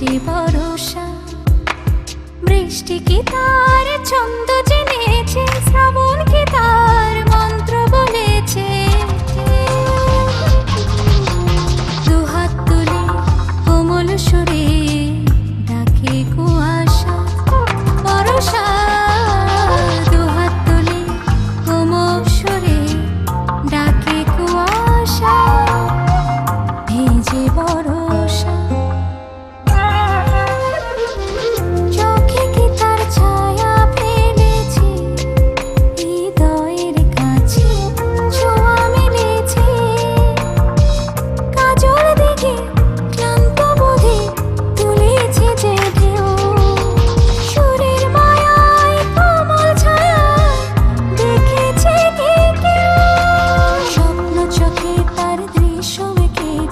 যে ভরসা। বৃষ্টি কি তার ছ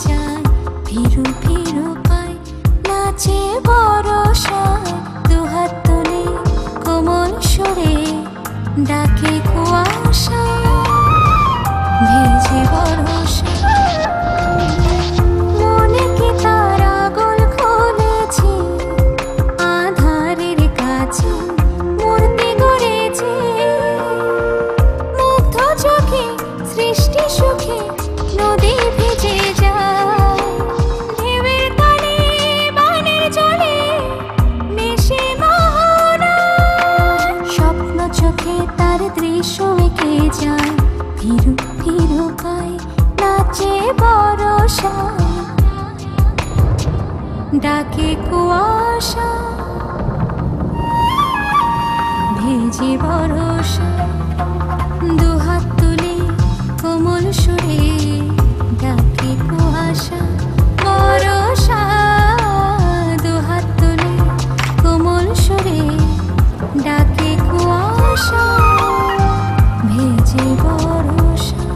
যায় ফিরু ফিরু পায়, নাচে বরষা দুহাত তুলে কোমল সরে ডাকে কুয়াশা, ভেজে বরষা সৃষ্টি সুখী সমেকে যায় ফিরু ফিরু পায় নাচে বড় ডাকে কুয়াশা, ভেজে বরসা দুহাত তুলে কোমল সুরে যে ভরসা